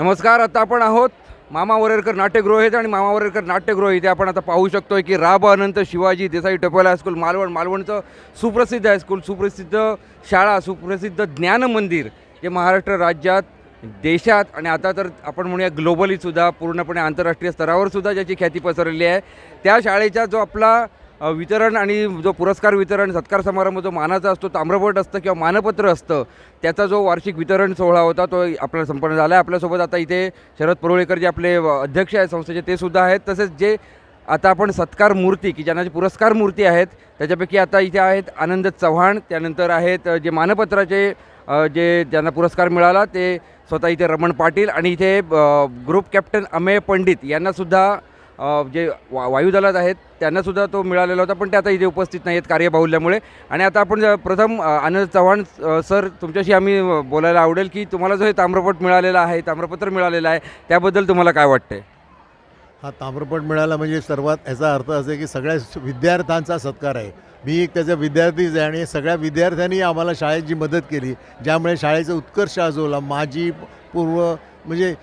नमस्कार आता आपण आहोत मामा वरेरकर नाट्यगृह येथे आणि मामा वरेरकर नाट्यगृह इथे. आपण आता पाहू शकतोय की राब अनंत शिवाजी देसाई टपोला हायस्कूल मालवण मालवणचं सुप्रसिद्ध हायस्कूल सुप्रसिद्ध शाळा सुप्रसिद्ध ज्ञान मंदिर जे महाराष्ट्र राज्यात देशात आणि आता तर आपण म्हणूया ग्लोबलीसुद्धा पूर्णपणे आंतरराष्ट्रीय स्तरावर सुद्धा ज्याची ख्याती पसरलेली आहे. त्या शाळेचा जो आपला वितरण आणि जो पुरस्कार वितरण सत्कार समारंभ जो मानाचा असतो ताम्रपट असतं किंवा मानपत्र असतं त्याचा जो वार्षिक वितरण सोहळा होता तो आपल्याला संपन्न झाला आहे. आपल्यासोबत आता इथे शरद परोळेकर जे आपले अध्यक्ष आहेत संस्थेचे ते सुद्धा आहेत. तसेच जे आता आपण सत्कार मूर्ती की ज्यांना जे पुरस्कार मूर्ती आहेत त्याच्यापैकी आता इथे आहेत आनंद चव्हाण त्यानंतर आहेत जे मानपत्राचे जे ज्यांना पुरस्कार मिळाला ते स्वतः इथे रमण पाटील आणि इथे ग्रुप कॅप्टन अमेय पंडित यांनासुद्धा जे वा वायुदलात आहेत त्यांनासुद्धा तो मिळालेला होता पण ते आता इथे उपस्थित नाही आहेत कार्यबाहुल्यामुळे. आणि आता आपण प्रथम आनंद चव्हाण सर तुमच्याशी आम्ही बोलायला आवडेल की तुम्हाला जो हे ताम्रपट मिळालेला आहे ताम्रपत्र मिळालेलं आहे त्याबद्दल तुम्हाला काय वाटतंय? हा ताम्रपट मिळाला म्हणजे सर्वात याचा अर्थ असा आहे की सगळ्या विद्यार्थ्यांचा सत्कार आहे. मी एक त्याचा विद्यार्थीच आहे आणि सगळ्या विद्यार्थ्यांनी आम्हाला शाळेत जी मदत केली ज्यामुळे शाळेचा उत्कर्ष आजवला. माझी पूर्व म्हणजे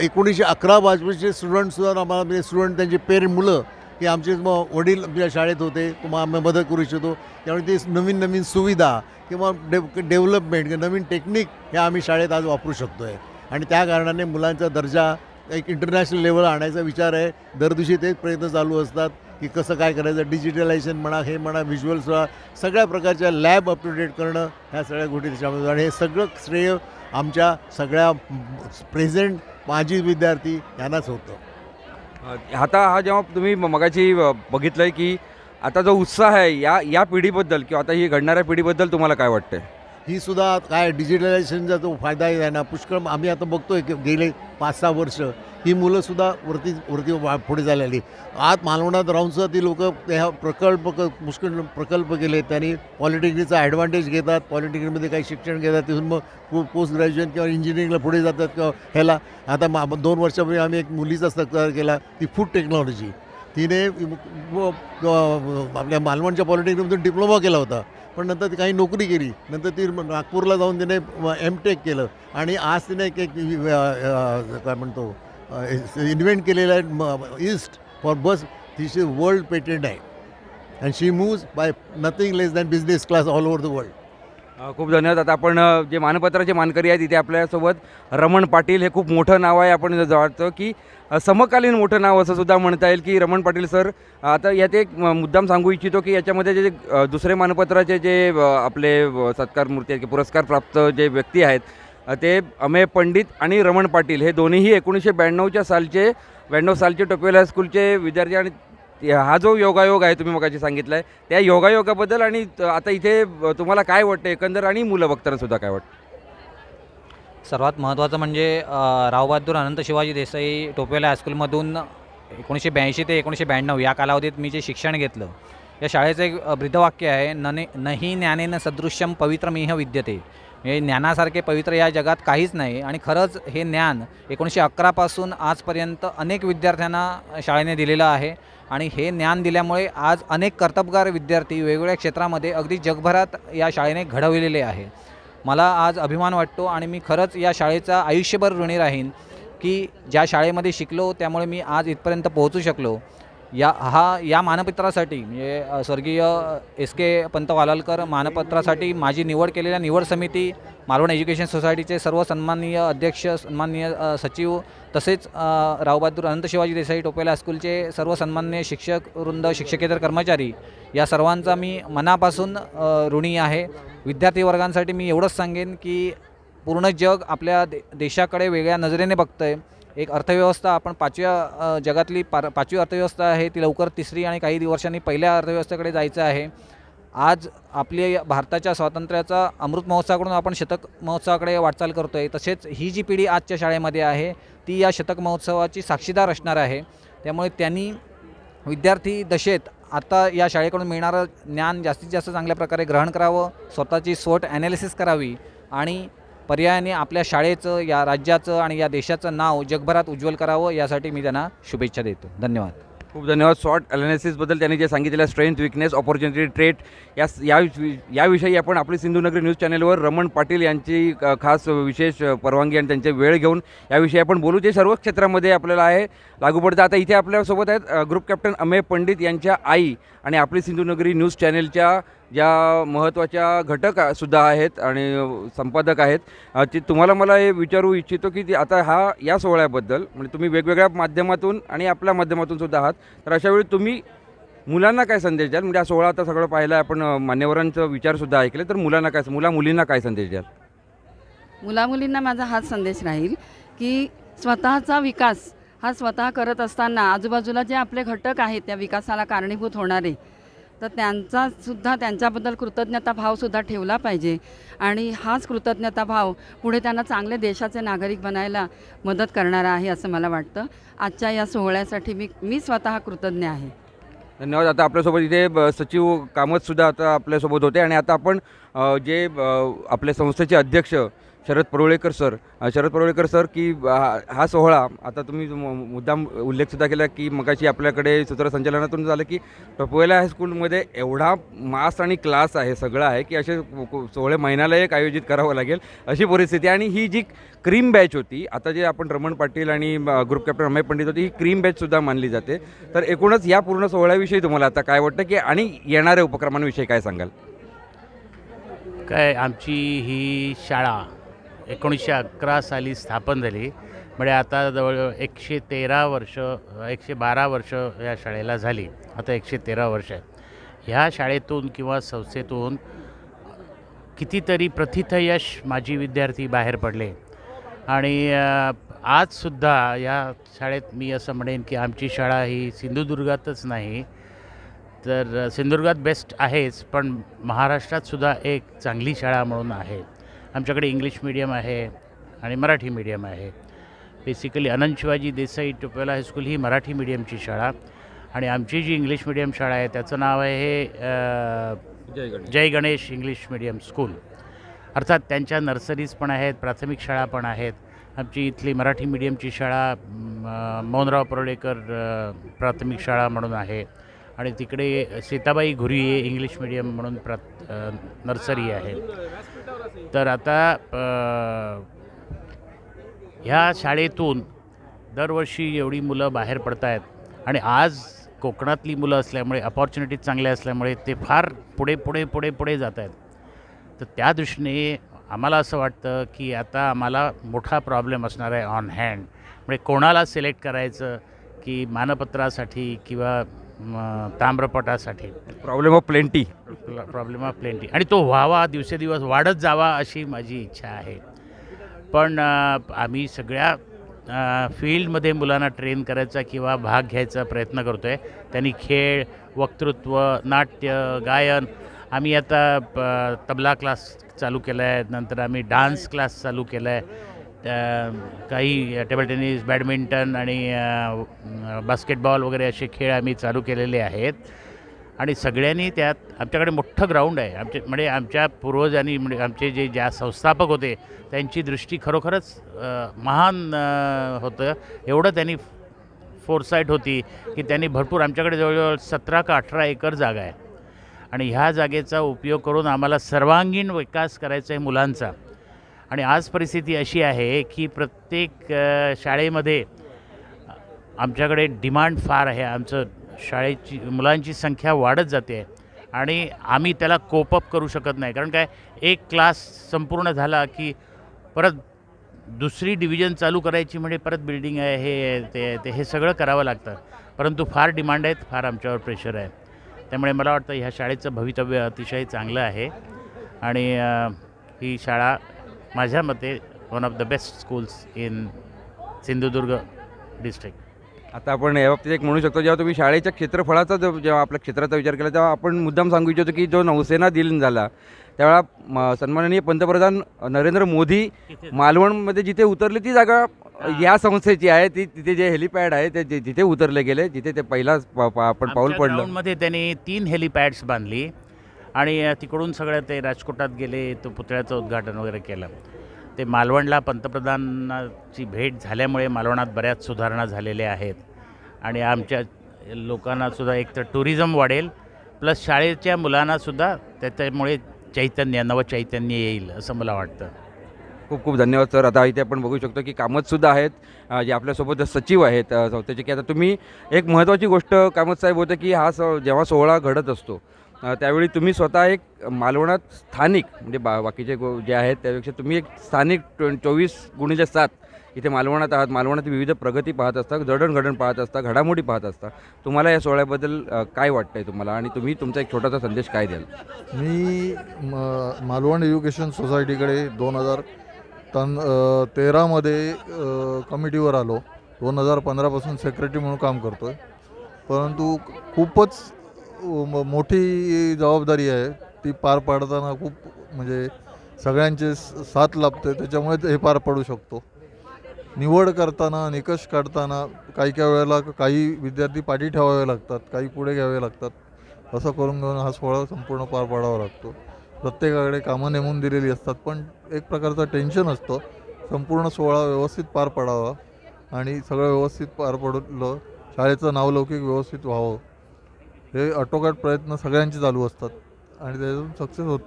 एकोणीसशे अकरा बाजूचे स्टुडंटसुद्धा आम्हाला म्हणजे स्टुडंट त्यांचे पेर मुलं की आमचे मग वडील आमच्या शाळेत होते किंवा आम्ही मदत करू इच्छितो. त्यामुळे ते नवीन नवीन सुविधा किंवा डेव डेव्हलपमेंट किंवा नवीन टेक्निक हे आम्ही शाळेत आज वापरू शकतो आहे आणि त्या कारणाने मुलांचा दर्जा एक इंटरनॅशनल लेवल आणायचा विचार आहे. दर दिवशी तेच प्रयत्न चालू असतात की कसं काय करायचं डिजिटलायझेशन म्हणा हे म्हणा व्हिज्युअल्स म्हणा सगळ्या प्रकारच्या लॅब अप टू डेट करणं ह्या सगळ्या गोष्टी त्याच्यामध्ये. आणि हे सगळं श्रेय आमच्या सगळ्या प्रेझेंट माजी विद्यार्थी यांनाच होतं. आता हा जेव्हा तुम्ही मगाची बघितलं आहे की आता जो उत्साह आहे या या पिढीबद्दल किंवा आता ही घडणाऱ्या पिढीबद्दल तुम्हाला काय वाटतंय? ही सुद्धा काय डिजिटलायझेशनचा जो फायदा आहे ना? पुष्कळ आम्ही आता बघतोय की गेले पाच सहा वर्ष ही मुलंसुद्धा वरती वरती वा- पुढे झालेली. आत मालवणात राहूनसुद्धा ती लोक ह्या प्रकल्प क- पुष्कळ प्रकल्प केले. त्यांनी पॉलिटेक्निकचा ॲडव्हान्टेज घेतात. पॉलिटेक्निकमध्ये काही शिक्षण घेतात. तिथून मग पो पोस्ट ग्रॅज्युएशन किंवा इंजिनिअरिंगला पुढे जातात किंवा ह्याला. आता मा दोन वर्षापूर्वी आम्ही एक मुलीचा सत्कार केला. ती फूड टेक्नॉलॉजी तिने आपल्या मालवणच्या पॉलिटेक्निकमधून डिप्लोमा केला होता. पण नंतर ती काही नोकरी केली. नंतर ती नागपूरला जाऊन तिने एम टेक केलं. आणि आज तिने एक एक काय म्हणतो इन्व्हेंट केलेलं आहे ईस्ट फॉर बस तिची वर्ल्ड पेटेंट आहे. And she moves by nothing less than business class all over the world खूप धन्यवाद. आता आपण जे मानपत्राचे मानकरी आहेत इथे आपल्यासोबत रमण पाटील हे खूप मोठं नाव आहे. आपण जाणतो की समकालीन मोठं नाव असं सुद्धा म्हणता येईल की रमण पाटील सर आता यात एक मुद्दाम सांगू इच्छितो की याच्यामध्ये जे दुसरे मानपत्राचे जे आपले सत्कार मूर्ती आहेत की पुरस्कार प्राप्त जे व्यक्ती आहेत ते अमेय पंडित आणि रमण पाटील हे दोन्हीही एकोणीसशे ब्याण्णवच्या सालचे ब्याण्णव सालचे टोपेल हायस्कूलचे विद्यार्थी आणि ते- हा जो योगायोग आहे तुम्ही मगाशी सांगितलं आहे त्या योगायोगाबद्दल आणि आता इथे तुम्हाला काय वाटतं एकंदर आणि मुलं बघताना सुद्धा काय वाटतं सर्वात महत्त्वाचं म्हणजे रावबहादूर अनंत शिवाजी देसाई टोपेला हायस्कूलमधून एकोणीसशे ब्याऐंशी ते एकोणीसशे ब्याण्णव या कालावधीत मी जे शिक्षण घेतलं या शाळेचं एक अ, आहे नने नही ज्ञानेन सदृश्यम पवित्रमिह विद्यते. हे ज्ञानासारखे पवित्र या जगात काहीच नाही. आणि खरंच हे ज्ञान एकोणीसशे अकरापासून आजपर्यंत अनेक विद्यार्थ्यांना शाळेने दिलेलं आहे. आणि हे ज्ञान दिल्यामुळे आज अनेक कर्तबगार विद्यार्थी वेगवेगळ्या क्षेत्रामध्ये अगदी जगभरात या शाळेने घडविलेले आहे. मला आज अभिमान वाटतो आणि मी खरंच या शाळेचा आयुष्यभर ऋणी राहीन की ज्या शाळेमध्ये शिकलो त्यामुळे मी आज इथपर्यंत पोहोचू शकलो. या हा या मानपत्रासाठी म्हणजे स्वर्गीय एस के पंत वालालकर मानपत्रासाठी माझी निवड केलेल्या निवड समिती मालवण एज्युकेशन सोसायटीचे सर्व सन्माननीय अध्यक्ष सन्माननीय सचिव तसेच रावबहादूर अनंत शिवाजी देसाई टोपेला हायस्कूलचे सर्व सन्माननीय शिक्षक वृंद शिक्षकेतर कर्मचारी या सर्वांचा मी मनापासून ऋणी आहे. विद्यार्थी वर्गांसाठी मी एवढंच सांगेन की पूर्ण जग आपल्या दे देशाकडे वेगळ्या नजरेने बघतं आहे एक अर्थव्यवस्था आपण पाचव्या जगातली पार पाचवी अर्थव्यवस्था आहे ती लवकर तिसरी आणि काही वर्षांनी पहिल्या अर्थव्यवस्थेकडे जायचं आहे. आज आपली भारताच्या स्वातंत्र्याचा अमृत महोत्सवाकडून आपण शतक महोत्सवाकडे वाटचाल करतो आहे तसेच ही जी पिढी आजच्या शाळेमध्ये आहे ती या शतक महोत्सवाची साक्षीदार असणार आहे. त्यामुळे त्यांनी विद्यार्थी दशेत आता या शाळेकडून मिळणारं ज्ञान जास्तीत जास्त चांगल्या प्रकारे ग्रहण करावं स्वतःची स्वट ॲनालिसिस करावी आणि पर्यायाने आपल्या शाळेचं या राज्याचं आणि या देशाचं नाव जगभरात उज्ज्वल करावं यासाठी मी त्यांना शुभेच्छा देतो. धन्यवाद. खूप धन्यवाद. शॉर्ट अनालिसिसबद्दल त्यांनी जे सांगितलेलं स्ट्रेंथ विकनेस ऑपॉर्च्युनिटी ट्रेट या या याविषयी आपण आपली सिंधुनगरी न्यूज चॅनलवर रमण पाटील यांची खास विशेष परवानगी आणि त्यांचे वेळ घेऊन याविषयी आपण बोलू. जे सर्व क्षेत्रामध्ये आपल्याला आहे लागू पडतं. आता इथे आपल्यासोबत आहेत ग्रुप कॅप्टन अमेय पंडित यांच्या आई आणि आपली सिंधुनगरी न्यूज चॅनेलच्या ज्या महत्त्वाच्या घटक सुद्धा आहेत आणि संपादक आहेत. ते ती तुम्हाला मला हे विचारू इच्छितो की ती आता हा या सोहळ्याबद्दल म्हणजे तुम्ही वेगवेगळ्या माध्यमातून आणि आपल्या माध्यमातून सुद्धा आहात. तर अशावेळी तुम्ही मुलांना काय संदेश द्याल? म्हणजे हा सोहळा आता सगळं पाहिलं आहे, आपण मान्यवरांचं विचारसुद्धा ऐकले तर मुलांना काय मुला मुलींना काय संदेश द्याल? मुलामुलींना माझा हाच संदेश राहील की स्वतःचा विकास हा स्वतः करत असताना आजूबाजूला जे आपले घटक आहेत त्या विकासाला कारणीभूत होणारे तर त्यांचा सुद्धा त्यांच्याबद्दल कृतज्ञता भावसुद्धा ठेवला पाहिजे. आणि हाच कृतज्ञता भाव पुढे त्यांना चांगले देशाचे नागरिक बनायला मदत करणारा आहे असं मला वाटतं. आजच्या या सोहळ्यासाठी मी मी स्वतः कृतज्ञ आहे. धन्यवाद. आता आपल्यासोबत इथे ब- सचिव कामतसुद्धा आता आपल्यासोबत होते. आणि आता आपण जे आपल्या संस्थेचे अध्यक्ष शरद परोळेकर सर. शरद परोळेकर सर की हा- सोहळा आता तुम्ही मुद्दाम उल्लेखसुद्धा केला की मगाशी आपल्याकडे सूत्रसंचालनातून झालं की टपोयला हायस्कूलमध्ये एवढा मास आणि क्लास आहे सगळं आहे की असे सोहळे महिन्याला एक आयोजित करावं लागेल अशी परिस्थिती. आणि ही जी क्रीम बॅच होती आता जे आपण रमण पाटील आणि ग्रुप कॅप्टन अमय पंडित होती ही क्रीम बॅचसुद्धा मानली जाते. तर एकूणच या पूर्ण सोहळ्याविषयी तुम्हाला आता काय वाटतं की आणि येणाऱ्या उपक्रमांविषयी काय सांगाल? काय आमची ही शाळा एकोणीसशे अकरा साली स्थापन झाली. म्हणजे आता जवळजवळ एकशे तेरा वर्ष एकशे बारा वर्ष या शाळेला झाली. आता एकशे तेरा वर्ष आहे ह्या शाळेतून किंवा संस्थेतून कितीतरी प्रथितयश माजी विद्यार्थी बाहेर पडले. आणि आजसुद्धा या शाळेत मी असं म्हणेन की आमची शाळा ही सिंधुदुर्गातच नाही. तर सिंधुदुर्गात बेस्ट आहेच पण महाराष्ट्रात सुद्धा एक चांगली शाळा म्हणून आहे. आमच्याकडे इंग्लिश मिडियम आहे आणि मराठी मिडियम आहे. Basically Anant Shivaji Desai Topela high school ही मराठी मिडियमची शाळा आणि आमची जी इंग्लिश मिडियम शाळा आहे त्याचं नाव आहे Jai Ganesh English medium school. अर्थात त्यांच्या नर्सरीज पण आहेत प्राथमिक शाळा पण आहेत. आमची इथली मराठी मिडियमची शाळा मोहनराव परोळेकर प्राथमिक शाळा म्हणून आहे. आणि तिकडे सीताबाई घुरिये इंग्लिश मिडियम म्हणून प्रा नर्सरी आहे. तर आता ह्या शाळेतून दरवर्षी एवढी मुलं बाहेर पडत आहेत आणि आज कोकणातली मुलं असल्यामुळे अपॉर्च्युनिटीज चांगल्या असल्यामुळे ते फार पुढे पुढे पुढे पुढे जात आहेत तर त्या दृष्टीने आम्हाला असं वाटतं की आता आम्हाला मोठा प्रॉब्लेम असणार आहे ऑन हँड म्हणजे कोणाला सिलेक्ट करायचं की मानपत्रासाठी किंवा ताम्रपटासाठी. Problem of plenty problem of plenty आणि तो व्हावा दिवसेदिवस वाढत जावा अशी माझी इच्छा आहे. पण आम्ही सगळ्या फील्डमध्ये मुलांना ट्रेन करायचा किंवा भाग घ्यायचा प्रयत्न करतो आहे त्यांनी खेळ वक्तृत्व नाट्य गायन आम्ही आता प- तबला क्लास चालू केला आहे नंतर आम्ही डान्स क्लास चालू केला आहे त्या- काही टेबल टेनिस बॅडमिंटन आणि बास्केटबॉल वगैरे असे खेळ आम्ही चालू केलेले आहेत. आणि सगळ्यांनी त्यात आमच्याकडे मोठं ग्राउंड आहे. आमचे म्हणजे आमच्या पूर्वजांनी म्हणजे आमचे जे ज्या संस्थापक होते त्यांची दृष्टी खरोखरच महान होतं. एवढं त्यांनी फोरसाईट होती की त्यांनी भरपूर आमच्याकडे जवळजवळ सतरा का अठरा एकर जागा आहे. आणि ह्या जागेचा उपयोग करून आम्हाला सर्वांगीण विकास करायचा आहे मुलांचा. आणि आज परिस्थिती अशी आहे की प्रत्येक शाळेमध्ये आमच्याकडे डिमांड फार आहे. आमचं शाळेची मुलांची संख्या वाढत जाते आणि आम्ही त्याला कोपअप करू शकत नाही. कारण काय एक क्लास संपूर्ण झाला की परत दुसरी डिव्हिजन चालू करायची म्हणजे परत बिल्डिंग आहे हे ते ते हे सगळं करावं लागतं. परंतु फार डिमांड आहेत फार आमच्यावर प्रेशर आहे. त्यामुळे मला वाटतं ह्या शाळेचं भवितव्य अतिशय चांगलं आहे. आणि ही शाळा माझ्या मते one of the best schools in Sindhudurg district आता आपण या बाबतीत एक म्हणू शकतो जेव्हा तुम्ही शाळेच्या क्षेत्रफळाचा जो जेव्हा आपल्या क्षेत्राचा विचार केला तेव्हा आपण मुद्दाम सांगू इच्छितो की जो नौसेना दिन झाला त्यावेळा सन्माननीय पंतप्रधान नरेंद्र मोदी मालवणमध्ये जिथे उतरले ती जागा या संस्थेची आहे. ती तिथे जे हेलिपॅड आहे ते जिथे उतरले गेले जिथे ते पहिला प- प- आपण पाऊल पडलं. ग्राउंडमध्ये त्यांनी तीन हेलिपॅड्स बांधली. आणि तिकडून सगळं ते राजकोटात गेले तो पुतळ्याचं उद्घाटन वगैरे केलं. ते मालवणला पंतप्रधानाची भेट झाल्यामुळे मालवणात बऱ्याच सुधारणा झालेल्या आहेत. आणि आमच्या लोकांनासुद्धा एक तर टुरिझम वाढेल प्लस शाळेच्या मुलांनासुद्धा त्याच्यामुळे चैतन्य नवचैतन्य येईल असं मला वाटतं. खूप खूप धन्यवाद सर. आता इथे आपण बघू शकतो की कामतसुद्धा आहेत जे आपल्यासोबत सचिव आहेत संस्थेचे की आता तुम्ही एक महत्त्वाची गोष्ट कामत साहेब होतं की हा स जेव्हा सोहळा घडत असतो त्यावेळी तुम्ही स्वतः एक मालवणात स्थानिक म्हणजे बा बाकीचे गो जे आहेत त्यापेक्षा तुम्ही एक स्थानिक ट्वें चोवीस गुणीच्या सात इथे मालवणात आहात. मालवणात विविध प्रगती पाहत असता जडणघडण पाहत असता घडामोडी पाहत असता. तुम्हाला या सोहळ्याबद्दल काय वाटतं आहे तुम्हाला? आणि तुम्ही तुमचा एक छोटासा संदेश काय द्याल? मी म मालवण एज्युकेशन सोसायटीकडे दोन हजार तन तेरामध्ये कमिटीवर आलो. दोन हजार पंधरापासून सेक्रेटरी म्हणून काम करतो आहे परंतु खूपच मोठी जबाबदारी आहे. ती पार पाडताना खूप म्हणजे सगळ्यांचे स- साथ लाभते. त्याच्यामुळे हे पार पडू शकतो. निवड करताना निकष काढताना काही काही वेळेला काही विद्यार्थी पाठी ठेवावे लागतात काही पुढे घ्यावे लागतात. असं करून घेऊन हा सोहळा संपूर्ण पार पाडावा लागतो. प्रत्येकाकडे कामं नेमून दिलेली असतात पण एक प्रकारचं टेन्शन असतं. संपूर्ण सोहळा व्यवस्थित पार पाडावा आणि सगळं व्यवस्थित पार पडलं शाळेचं नावलौकिक व्यवस्थित व्हावं. हे अटोकाट प्रयत्न सगळ्यांचे चालू असतात आणि त्याच्यातून सक्सेस होत.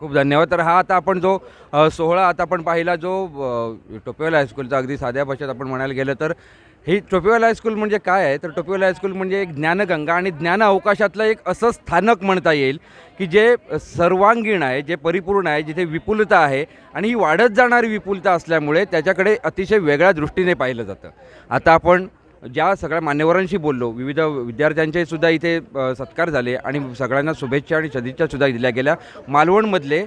खूप धन्यवाद. तर हा आता आपण जो अ, सोहळा आता आपण पाहिला जो अ, टोपेवाला हायस्कूलचा अगदी साध्या भाषेत आपण म्हणायला गेलं तर ही टोपेवाला हायस्कूल म्हणजे काय आहे? तर टोपेवाला हायस्कूल म्हणजे एक ज्ञानगंगा आणि ज्ञान अवकाशातलं एक असं स्थानक म्हणता येईल की जे सर्वांगीण आहे जे परिपूर्ण आहे जिथे विपुलता आहे आणि ही वाढत जाणारी विपुलता असल्यामुळे त्याच्याकडे अतिशय वेगळ्या दृष्टीने पाहिलं जातं. आता आपण ज्या सगळ्या मान्यवरांशी बोललो विविध विद्यार्थ्यांचे सुद्धा इथे सत्कार झाले आणि सगळ्यांना शुभेच्छा आणि सदिच्छा सुद्धा दिल्या गेल्या. मालवणमधले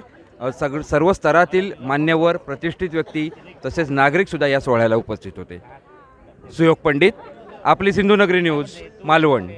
सग सर्व स्तरातील मान्यवर प्रतिष्ठित व्यक्ती तसेच नागरिकसुद्धा या सोहळ्याला उपस्थित होते. सुयोग पंडित आपली सिंधुनगरी न्यूज मालवण.